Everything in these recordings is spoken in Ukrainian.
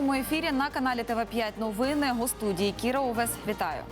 Прямому ефірі на каналі ТВ 5 новини у студії Кіра Овес. Вітаю.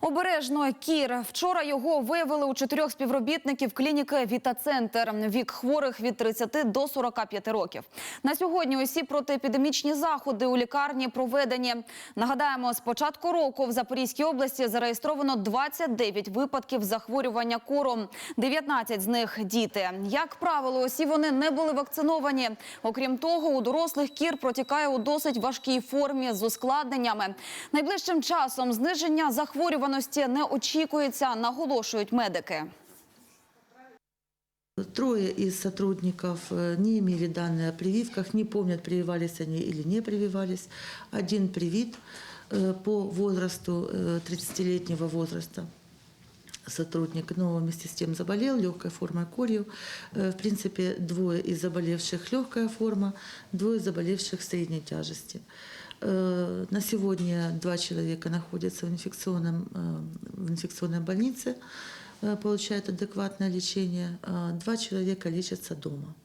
Обережно кір. Вчора його виявили у чотирьох співробітників клініки Віта-центр. Вік хворих від 30 до 45 років. На сьогодні усі протиепідемічні заходи у лікарні проведені. Нагадаємо, з початку року в Запорізькій області зареєстровано 29 випадків захворювання кором. 19 з них діти. Як правило, усі вони не були вакциновані. Окрім того, у дорослих кір протікає у досить важкій формі з ускладненнями. Найближчим часом зниження захворюваності не очікується, наголошують медики. Трое из сотрудников э, не имели данные о прививках, не помнят, прививались они или не прививались. Один привит э, по возрасту, э, 30-летнего возраста сотрудник, но вместе с тем заболел легкой формой корью. Э, В принципе, двое из заболевших легкая форма, двое заболевших средней тяжести. Э, На сегодня два человека находятся в, инфекционном, э, в инфекционной больнице, э, получают адекватное лечение, а два человека лечатся дома.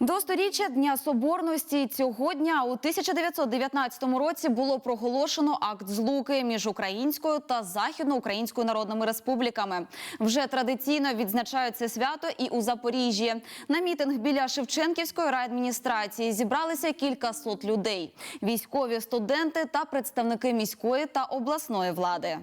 До сторіччя Дня Соборності цього дня у 1919 році було проголошено акт злуки між Українською та Західноукраїнською народними республіками. Вже традиційно відзначають це свято і у Запоріжжі. На мітинг біля Шевченківської райадміністрації зібралися кілька сот людей: військові, студенти та представники міської та обласної влади.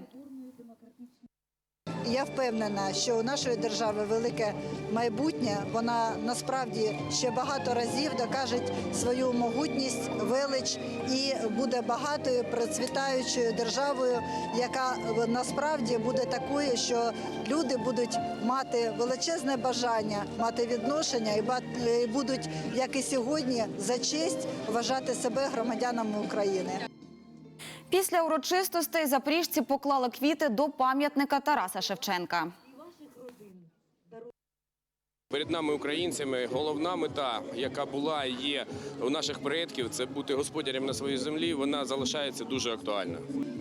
Я впевнена, що у нашої держави велике майбутнє. Вона насправді ще багато разів докаже свою могутність, велич і буде багатою процвітаючою державою, яка насправді буде такою, що люди будуть мати величезне бажання, мати відношення і будуть, як і сьогодні, за честь вважати себе громадянами України. Після урочистостей запоріжці поклали квіти до пам'ятника Тараса Шевченка. Перед нами, українцями, головна мета, яка була і є у наших предків, це бути господарем на своїй землі. Вона залишається дуже актуальна.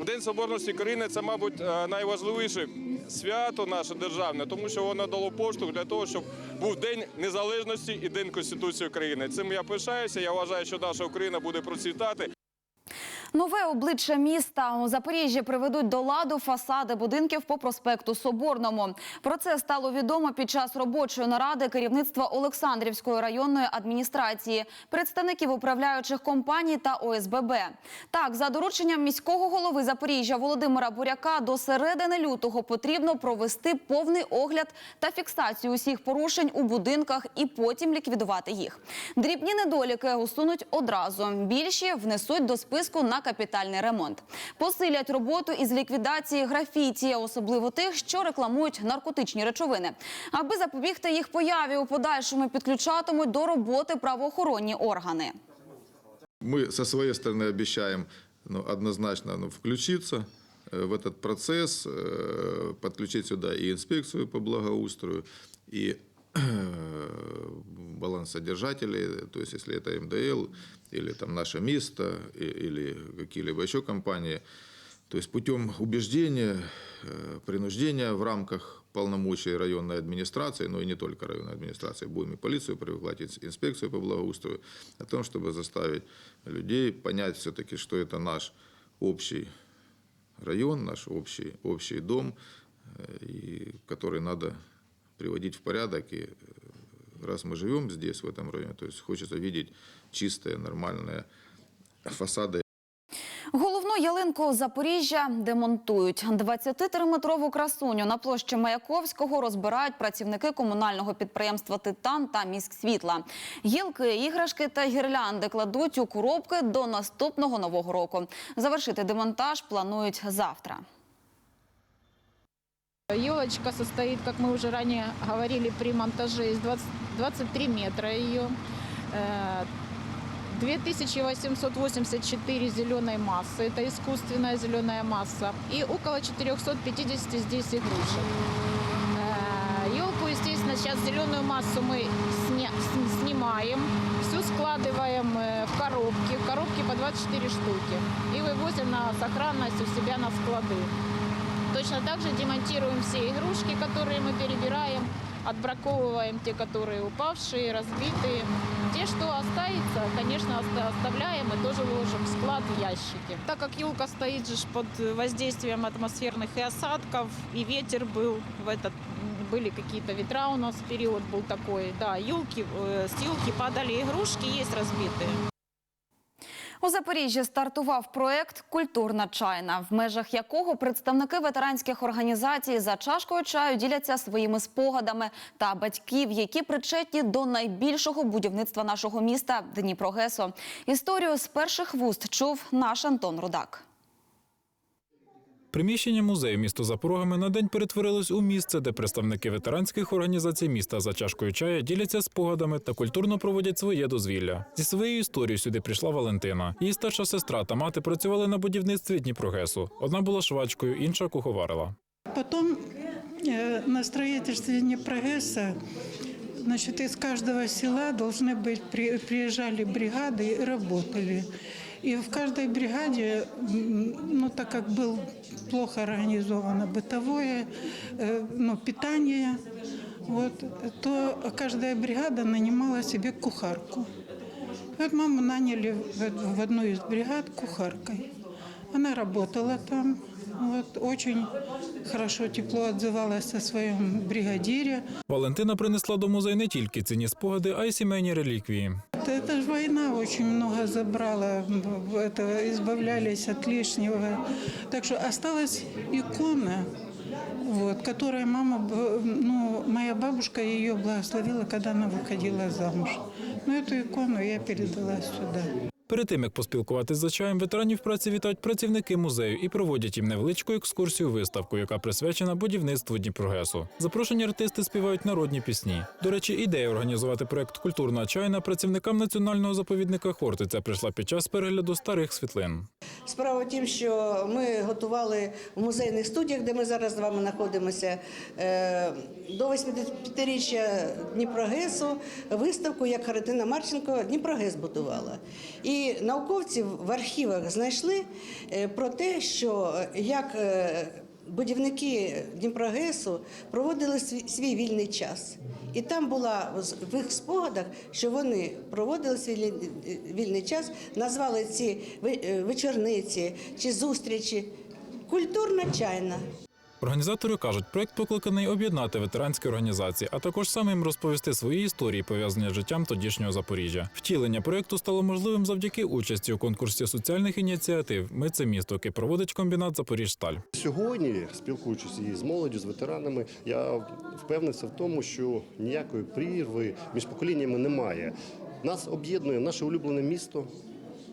День Соборності України це, мабуть, е, найважливіше свято наше державне, тому що воно дало поштовх для того, щоб був День Незалежності і День Конституції України. Цим я пишаюся. Я вважаю, що наша Україна буде процвітати. Нове обличчя міста у Запоріжжі приведуть до ладу фасади будинків по проспекту Соборному. Про це стало відомо під час робочої наради керівництва Олександрівської районної адміністрації, представників управляючих компаній та ОСББ. Так, за дорученням міського голови Запоріжжя Володимира Буряка до середини лютого потрібно провести повний огляд та фіксацію усіх порушень у будинках і потім ліквідувати їх. Дрібні недоліки усунуть одразу. Більші внесуть до списку на капітальний ремонт. Посилять роботу із ліквідації графіті, особливо тих, що рекламують наркотичні речовини. Аби запобігти їх появі, у подальшому підключатимуть до роботи правоохоронні органи. Мы со своей стороны обещаем ну, однозначно ну, включиться э, в этот процесс, э, подключить сюда и инспекцию по благоустрою, и балансодержателей, то есть если это МДЛ или там наше место или какие-либо еще компании, то есть путем убеждения, э, принуждения в рамках полномочий районной администрации, но и не только районной администрации, будем и полицию привлекать, инспекцию по благоустрою, о том, чтобы заставить людей понять все-таки, что это наш общий район, наш общий, общий дом, э, и который надо приводить в порядок. И э, раз мы живем здесь, в этом районе, то есть хочется видеть чистые, нормальные фасады Головну ялинку Запоріжжя демонтують. 23-метрову красуню на площі Маяковського розбирають працівники комунального підприємства Титан та міськсвітла. Гілки, іграшки та гірлянди кладуть у коробки до наступного нового року. Завершити демонтаж планують завтра. Елочка состоит, как мы уже ранее говорили при монтаже, из 20 23 метра ее. Э, 2884 зеленой массы, это искусственная зеленая масса, и около 450 здесь игрушек. Елку, естественно, сейчас зеленую массу мы сня- снимаем, всю складываем э, в коробки, в коробки по 24 штуки, и вывозим на сохранность у себя на склады. Точно так же демонтируем все игрушки, которые мы перебираем, отбраковываем те, которые упавшие, разбитые. Те, что останется, конечно, оста- оставляем и тоже ложим в склад в ящики. Так как елка стоит же под воздействием атмосферных и осадков, и ветер был в этот, были какие-то ветра у нас, период был такой. Да, елки, с елки падали игрушки, есть разбитые. У Запоріжжі стартував проект Культурна чайна, в межах якого представники ветеранських організацій за чашкою чаю діляться своїми спогадами та батьків, які причетні до найбільшого будівництва нашого міста Дніпрогесо. Історію з перших вуст чув наш Антон Рудак. Приміщення музею місто за порогами на день перетворилось у місце, де представники ветеранських організацій міста за чашкою чая діляться спогадами та культурно проводять своє дозвілля. Зі своєю історією сюди прийшла Валентина. Її старша сестра та мати працювали на будівництві Дніпрогесу. Одна була швачкою, інша куховарила. Потом э, на строительстве Днепрогресса значит, из каждого села должны быть, при- приезжали бригады и работали. И в каждой бригаде, м, ну, так как был плохо организовано бытовое, э, ну, питание, вот, то каждая бригада нанимала себе кухарку. И Вот маму наняли в в одну из бригад кухаркой. Она работала там, вот, очень хорошо, тепло отзывалась о своем бригадире. Валентина принесла до музею не тільки цінні спогади, а й сімейні реліквії. Это, это же война очень много забрала, в- это, избавлялись от лишнего. Так что осталась икона, вот, которая мама, б- ну, моя бабушка ее благословила, когда она выходила замуж. Но эту икону я передала сюда. Перед тим як поспілкуватись за чаєм, ветеранів праці вітають працівники музею і проводять їм невеличку екскурсію виставку, яка присвячена будівництву Дніпрогесу. Запрошені артисти співають народні пісні. До речі, ідея організувати проект Культурна чайна працівникам національного заповідника Хортиця прийшла під час перегляду старих світлин. Справа в тім, що ми готували в музейних студіях, де ми зараз з вами знаходимося, е, до 85-річчя Дніпрогесу виставку, як Харитина Марченко Дніпрогес будувала. І науковці в архівах знайшли е, про те, що як е, будівники Дніпрогесу проводили свій, свій вільний час. І там була в їх спогадах, що вони проводили свій вільний час, назвали ці е, вечорниці чи зустрічі культурна чайна. Організатори кажуть, проект покликаний об'єднати ветеранські організації, а також самим розповісти свої історії, пов'язані з життям тодішнього Запоріжжя. Втілення проекту стало можливим завдяки участі у конкурсі соціальних ініціатив. Ми це місто, яке проводить комбінат Запоріжсталь. Сьогодні, спілкуючись і з молоддю, з ветеранами, я впевнився в тому, що ніякої прірви між поколіннями немає. Нас об'єднує наше улюблене місто.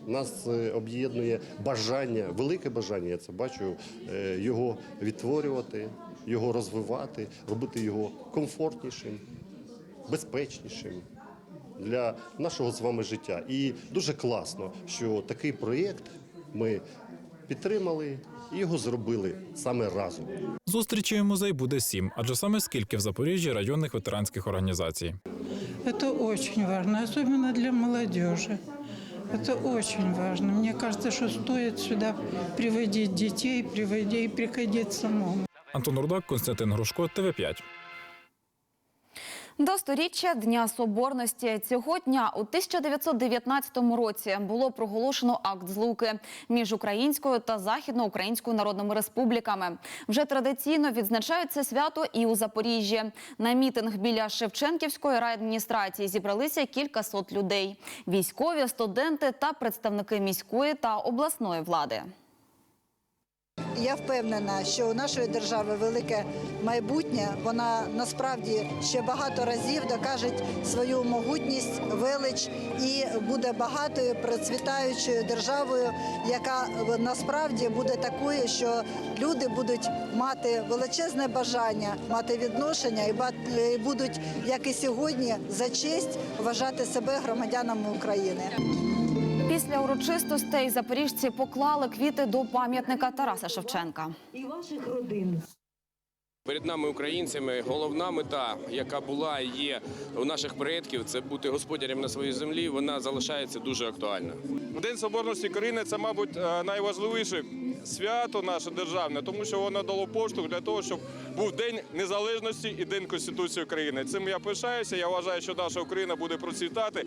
Нас е, об'єднує бажання, велике бажання, я це бачу, е, його відтворювати, його розвивати, робити його комфортнішим, безпечнішим для нашого з вами життя. І дуже класно, що такий проєкт ми підтримали і його зробили саме разом. Зустрічей у музей буде сім, адже саме скільки в Запоріжжі районних ветеранських організацій. Это очень важно, особенно для молодежи. Это очень важно. Мне кажется, что стоит сюда приводить детей, приводить и приходить самому. Антон Рудак, Константин Грушко, ТВ 5 До сторіччя Дня Соборності цього дня у 1919 році було проголошено акт злуки між Українською та Західноукраїнською народними республіками. Вже традиційно відзначають свято і у Запоріжжі. На мітинг біля Шевченківської райадміністрації зібралися кілька сот людей: військові, студенти та представники міської та обласної влади. Я впевнена, що у нашої держави велике майбутнє. Вона насправді ще багато разів докаже свою могутність, велич і буде багатою процвітаючою державою, яка насправді буде такою, що люди будуть мати величезне бажання, мати відношення і будуть, як і сьогодні, за честь вважати себе громадянами України. Після урочистостей запоріжці поклали квіти до пам'ятника Тараса Шевченка. і ваших родин. Перед нами, українцями, головна мета, яка була і є у наших предків, це бути господарем на своїй землі. Вона залишається дуже актуальна. День Соборності України це, мабуть, е, найважливіше свято наше державне, тому що воно дало поштовх для того, щоб був День Незалежності і День Конституції України. Цим я пишаюся. Я вважаю, що наша Україна буде процвітати.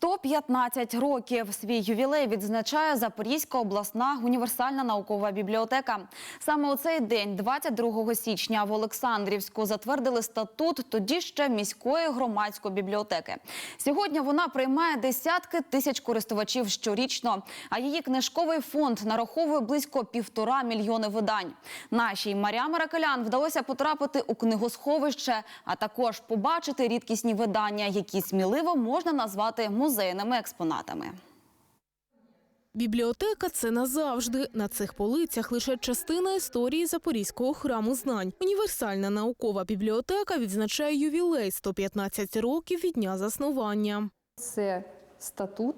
115 років свій ювілей відзначає Запорізька обласна універсальна наукова бібліотека. Саме у цей день, 22 січня, в Олександрівську затвердили статут тоді ще міської громадської бібліотеки. Сьогодні вона приймає десятки тисяч користувачів щорічно, а її книжковий фонд нараховує близько півтора мільйони видань. Нашій Маріам Ракелян вдалося потрапити у книгосховище, а також побачити рідкісні видання, які сміливо можна назвати музейними експонатами. Бібліотека це назавжди. На цих полицях лише частина історії Запорізького храму знань. Універсальна наукова бібліотека відзначає ювілей 115 років від дня заснування. Це статут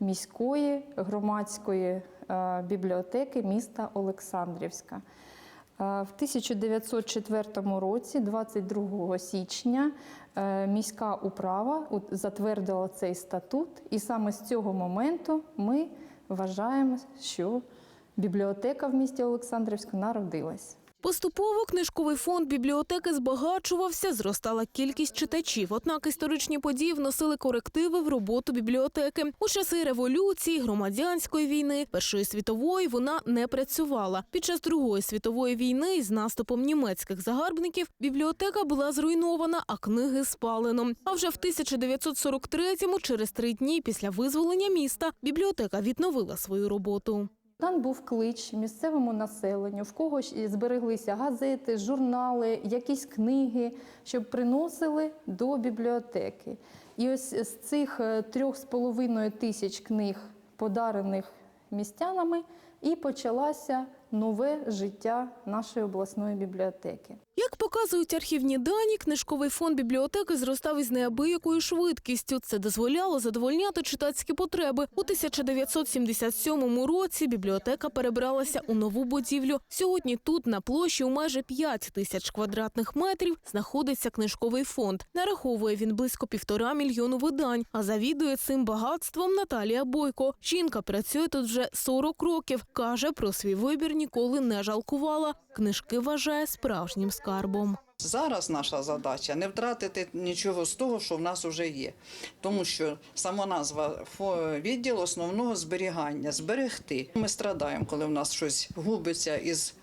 міської громадської е, бібліотеки міста Олександрівська. Е, В 1904 році, 22 січня, е, міська управа затвердила цей статут, і саме з цього моменту ми вважаємо, що бібліотека в місті Олександрівську народилась. Поступово книжковий фонд бібліотеки збагачувався, зростала кількість читачів. Однак історичні події вносили корективи в роботу бібліотеки. У часи революції, громадянської війни, Першої світової вона не працювала. Під час Другої світової війни з наступом німецьких загарбників бібліотека була зруйнована, а книги спалено. А вже в 1943-му, через три дні після визволення міста, бібліотека відновила свою роботу. Дан був клич місцевому населенню, в кого збереглися газети, журнали, якісь книги, щоб приносили до бібліотеки. І ось з цих е, трьох з половиною тисяч книг, подарених містянами, і почалося нове життя нашої обласної бібліотеки. Як показують архівні дані, книжковий фонд бібліотеки зростав із неабиякою швидкістю. Це дозволяло задовольняти читацькі потреби. У 1977 році бібліотека перебралася у нову будівлю. Сьогодні тут, на площі у майже 5 тисяч квадратних метрів, знаходиться книжковий фонд. Нараховує він близько півтора мільйону видань, а завідує цим багатством Наталія Бойко. Жінка працює тут вже 40 років. Каже, про свій вибір ніколи не жалкувала. Книжки вважає справжнім скарбом. Зараз наша задача не втратити нічого з того, що в нас вже є. Тому що сама назва відділ основного зберігання зберегти. Ми страдаємо, коли в нас щось губиться із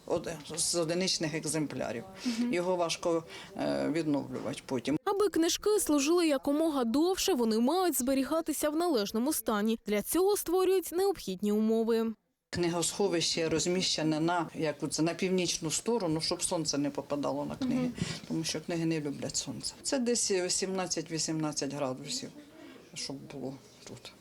з одиничних екземплярів. Його важко е, відновлювати потім. Аби книжки служили якомога довше, вони мають зберігатися в належному стані. Для цього створюють необхідні умови. Книгосховище розміщене на як це на північну сторону, щоб сонце не попадало на книги, тому що книги не люблять сонце. Це десь 17-18 градусів, щоб було тут.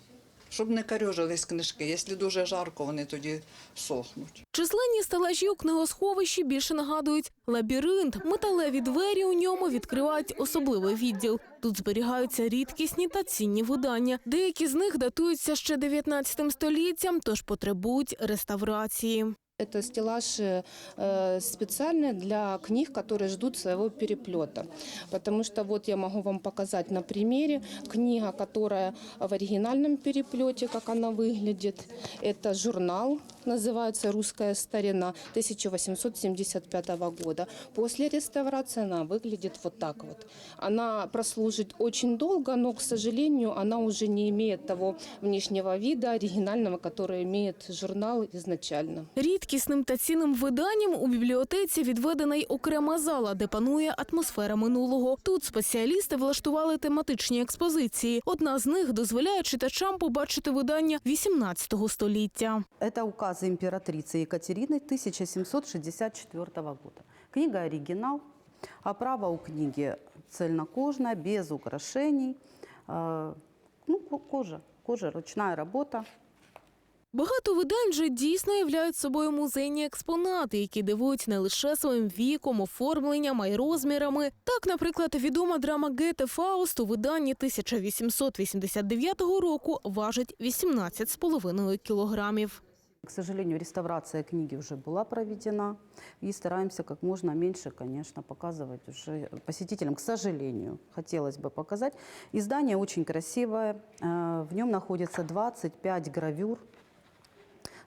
Щоб не карюжились книжки. Якщо дуже жарко, вони тоді сохнуть. Численні стелажі у книгосховищі більше нагадують лабіринт. Металеві двері у ньому відкривають особливий відділ. Тут зберігаються рідкісні та цінні видання. Деякі з них датуються ще 19 століттям, тож потребують реставрації. Это стеллаж э, специальный для книг, которые ждут своего переплета. Потому что вот я могу вам показать на примере книга, которая в оригинальном переплете, как она выглядит. Это журнал, называется «Русская старина» 1875 года. После реставрации она выглядит вот так вот. Она прослужит очень долго, но, к сожалению, она уже не имеет того внешнего вида оригинального, который имеет журнал изначально. Рідкісним та цінним виданням у бібліотеці відведена й окрема зала, де панує атмосфера минулого. Тут спеціалісти влаштували тематичні експозиції. Одна з них дозволяє читачам побачити видання 18 століття. Это указы императрицы Екатерины 1764 года. Книга оригинал, оправа у книги цельнокожная, без украшений. Э, Ну, ко- кожа, кожа, ручная работа. Багато видань вже дійсно являють собою музейні експонати, які дивують не лише своїм віком, оформленням, а й розмірами. Так, наприклад, відома драма Гете Фауст у виданні 1889 року важить 18,5 кілограмів. К сожалению, реставрация книги уже была проведена. И стараемся как можно меньше, конечно, показывать уже посетителям. К сожалению, хотелось бы показать. Издание очень красивое. Э, В нем находится 25 гравюр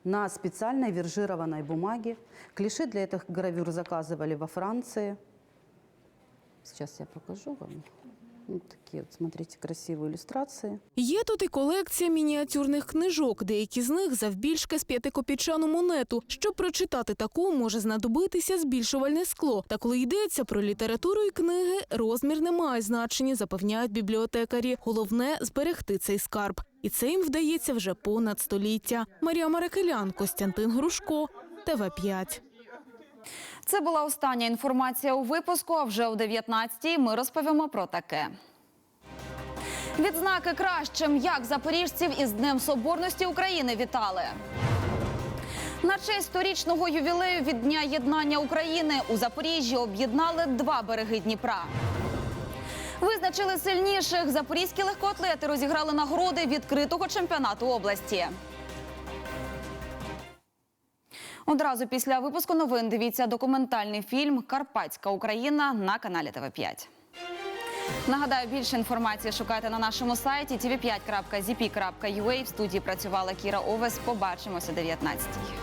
на специальной вержированной бумаге. Клише для этих гравюр заказывали во Франции. Сейчас я покажу вам. Вот такие вот, смотрите, красивые иллюстрации. Є тут і колекція мініатюрних книжок, деякі з них завбільшки з п'ятикопійчану монету. Щоб прочитати таку, може знадобитися збільшувальне скло. Та коли йдеться про літературу і книги, розмір не має значення, запевняють бібліотекарі. Головне зберегти цей скарб. І це їм вдається вже понад століття. Марія Марекелян, Костянтин Грушко, ТВ 5 Це була остання інформація у випуску. А вже о 19-й ми розповімо про таке. Відзнаки кращим, як запоріжців із Днем Соборності України вітали. На честь сторічного ювілею від Дня єднання України у Запоріжжі об'єднали два береги Дніпра. Визначили сильніших. Запорізькі легкоатлети розіграли нагороди відкритого чемпіонату області. Одразу після випуску новин дивіться документальний фільм Карпатська Україна на каналі ТВ 5 Нагадаю, більше інформації шукайте на нашому сайті tv5.zp.ua. В студії працювала Кіра Овес. Побачимося о 19-й.